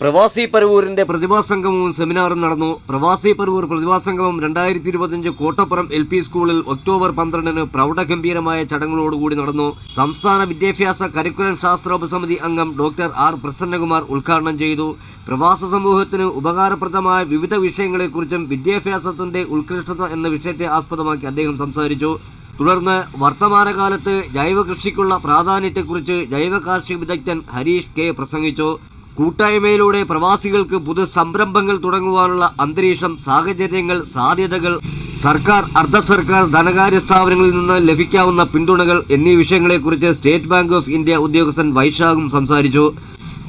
പ്രവാസി പരവൂരിന്റെ പ്രതിഭാ സംഗമവും സെമിനാറും നടന്നു. പ്രവാസി പരവൂർ പ്രതിഭാ സംഗമം രണ്ടായിരത്തി ഇരുപത്തിയഞ്ച് കോട്ടപ്പുറം എൽ പി സ്കൂളിൽ ഒക്ടോബർ പന്ത്രണ്ടിന് പ്രൗഢഗംഭീരമായ ചടങ്ങുകളോടുകൂടി നടന്നു. സംസ്ഥാന വിദ്യാഭ്യാസ കരിക്കുലം ശാസ്ത്ര ഉപസമിതി അംഗം ഡോക്ടർ ആർ. പ്രസന്നകുമാർ ഉദ്ഘാടനം ചെയ്തു. പ്രവാസ സമൂഹത്തിന് ഉപകാരപ്രദമായ വിവിധ വിഷയങ്ങളെക്കുറിച്ചും വിദ്യാഭ്യാസത്തിന്റെ ഉത്കൃഷ്ടത എന്ന വിഷയത്തെ ആസ്പദമാക്കി അദ്ദേഹം സംസാരിച്ചു. തുടർന്ന് വർത്തമാനകാലത്ത് ജൈവകൃഷിക്കുള്ള പ്രാധാന്യത്തെക്കുറിച്ച് ജൈവ കാർഷിക വിദഗ്ധൻ ഹരീഷ് കെ പ്രസംഗിച്ചു. കൂട്ടായ്മയിലൂടെ പ്രവാസികൾക്ക് പുതു സംരംഭങ്ങൾ തുടങ്ങുവാനുള്ള അന്തരീക്ഷം സാഹചര്യങ്ങൾ സാധ്യതകൾ സർക്കാർ അർദ്ധ സർക്കാർ ധനകാര്യ സ്ഥാപനങ്ങളിൽ നിന്ന് ലഭിക്കാവുന്ന പിന്തുണകൾ എന്നീ വിഷയങ്ങളെക്കുറിച്ച് സ്റ്റേറ്റ് ബാങ്ക് ഓഫ് ഇന്ത്യ ഉദ്യോഗസ്ഥൻ വൈശാഖും സംസാരിച്ചു.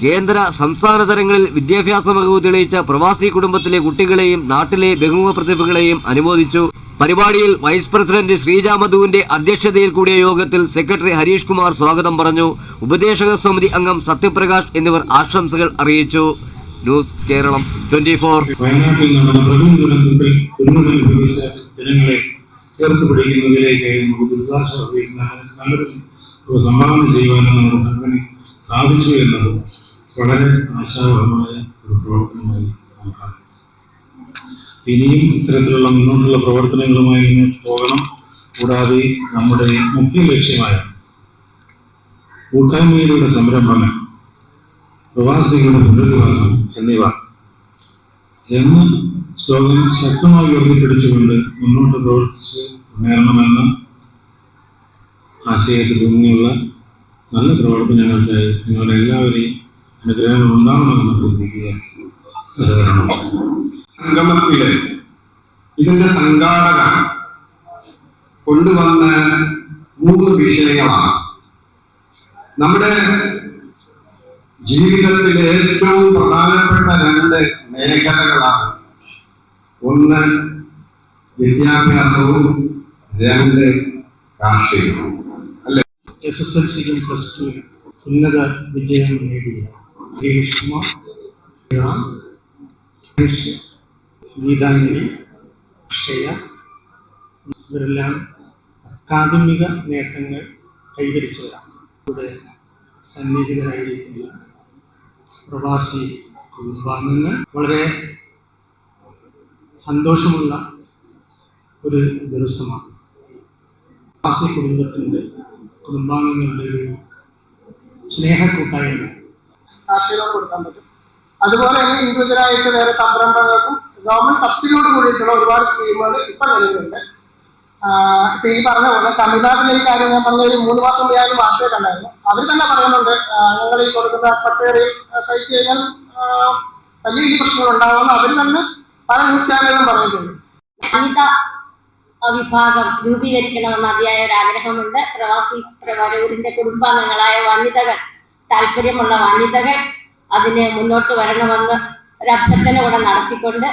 കേന്ദ്ര സംസ്ഥാന തലങ്ങളിൽ വിദ്യാഭ്യാസ മികവ് തെളിയിച്ച പ്രവാസി കുടുംബത്തിലെ കുട്ടികളെയും നാട്ടിലെ ബഹുമുഖ പ്രതിഭകളെയും അനുമോദിച്ചു. പരിപാടിയിൽ വൈസ് പ്രസിഡന്റ് ശ്രീജ മധുവിന്റെ അധ്യക്ഷതയിൽ കൂടിയ യോഗത്തിൽ സെക്രട്ടറി ഹരീഷ് കുമാർ സ്വാഗതം പറഞ്ഞു. ഉപദേശക സമിതി അംഗം സത്യപ്രകാശ് എന്നിവർ ആശംസകൾ അറിയിച്ചു. News Keralam twenty four. സാധിച്ചു എന്നത് വളരെ ഒരു പ്രവർത്തനമായി ഇനിയും ഇത്തരത്തിലുള്ള മുന്നോട്ടുള്ള പ്രവർത്തനങ്ങളുമായി മുന്നോട്ട് പോകണം. കൂടാതെ നമ്മുടെ മുഖ്യ ലക്ഷ്യമായ കൂട്ടായ്മയിലൂടെ സംരംഭങ്ങൾ പ്രവാസികളുടെ പുനരധിവാസം എന്നിവ എന്ന ശ്ലോകം ശക്തമായി ഉയർത്തിപ്പിടിച്ചുകൊണ്ട് മുന്നോട്ട് പ്രവർത്തിച്ച് മുന്നേറണമെന്ന ആശയത്തിൽ തോന്നിയുള്ള നല്ല പ്രവർത്തനങ്ങൾക്കായി നിങ്ങളുടെ എല്ലാവരെയും അനുഗ്രഹങ്ങൾ ഉണ്ടാകണമെന്ന് അഭ്യർത്ഥിക്കുക സഹകരണം. സംഗമത്തിൽ ഇതിന്റെ സംഘാടക കൊണ്ടുവന്ന മൂന്ന് വിഷയങ്ങളാണ്. നമ്മുടെ ജീവിതത്തിലെ ഏറ്റവും പ്രധാനപ്പെട്ട രണ്ട് മേഖലകളാണ്. ഒന്ന് വിദ്യാഭ്യാസവും രണ്ട് കാർഷികവും. അല്ലെ? എസ് എസ് എൽ സിക്കും പ്ലസ് ടു ഉന്നത വിജയം നേടിയ ഗ്രീഷ്മ ഋഷി, ഗീതാഞ്ജലി അക്ഷയ ഇവരെല്ലാം അക്കാദമിക നേട്ടങ്ങൾ കൈവരിച്ചവരാണ്. ഇവിടെ സന്നിഹിതരായിരിക്കുന്ന പ്രവാസി കുടുംബാംഗങ്ങൾ വളരെ സന്തോഷമുള്ള ഒരു ദിവസമാണ്. പ്രവാസി കുടുംബത്തിന്റെ കുടുംബാംഗങ്ങളുടെ ഒരു സ്നേഹക്കൂട്ടായ്മ. കാർഷികം കൊടുക്കാൻ പറ്റും. അതുപോലെ തന്നെ ഇൻഡിവിജ്വലായിട്ട് വേറെ സംരംഭങ്ങൾക്കും ഗവൺമെന്റ് സബ്സിഡിയോട് കൂടിയിട്ടുള്ള ഒരുപാട് സ്കീമുകൾ ഇപ്പൊ നിലവിലുണ്ട്. ഇപ്പൊ ഈ പറഞ്ഞ പോലെ തമിഴ്നാട്ടിലെ ഈ കാര്യം ഞാൻ പറഞ്ഞ ഒരു മൂന്ന് മാസം മുമ്പ് ഞാൻ വാർത്തയിൽ കണ്ടായിരുന്നു. അവർ തന്നെ പറയുന്നുണ്ട് ഞങ്ങൾ ഈ കൊടുക്കുന്ന പച്ചക്കറി കഴിച്ചു കഴിഞ്ഞാൽ വലിയ വലിയ പ്രശ്നങ്ങൾ ഉണ്ടാകുമെന്ന് അവർ തന്നെ പല ന്യൂസ് ചാനലുകളും പറഞ്ഞിട്ടുണ്ട്. വിഭാഗം രൂപീകരിക്കണമെന്ന് അതിയായ ഒരു ആഗ്രഹമുണ്ട്. പ്രവാസി പ്രവരൂരിന്റെ കുടുംബാംഗങ്ങളായ വനിതകൾ താല്പര്യമുള്ള വനിതകൾ അതിന് മുന്നോട്ട് വരണമെന്ന് ഒരു അഭ്യർത്ഥന കൂടെ നടത്തിക്കൊണ്ട്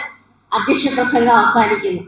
അധ്യക്ഷ പ്രസംഗം അവസാനിക്കുന്നു.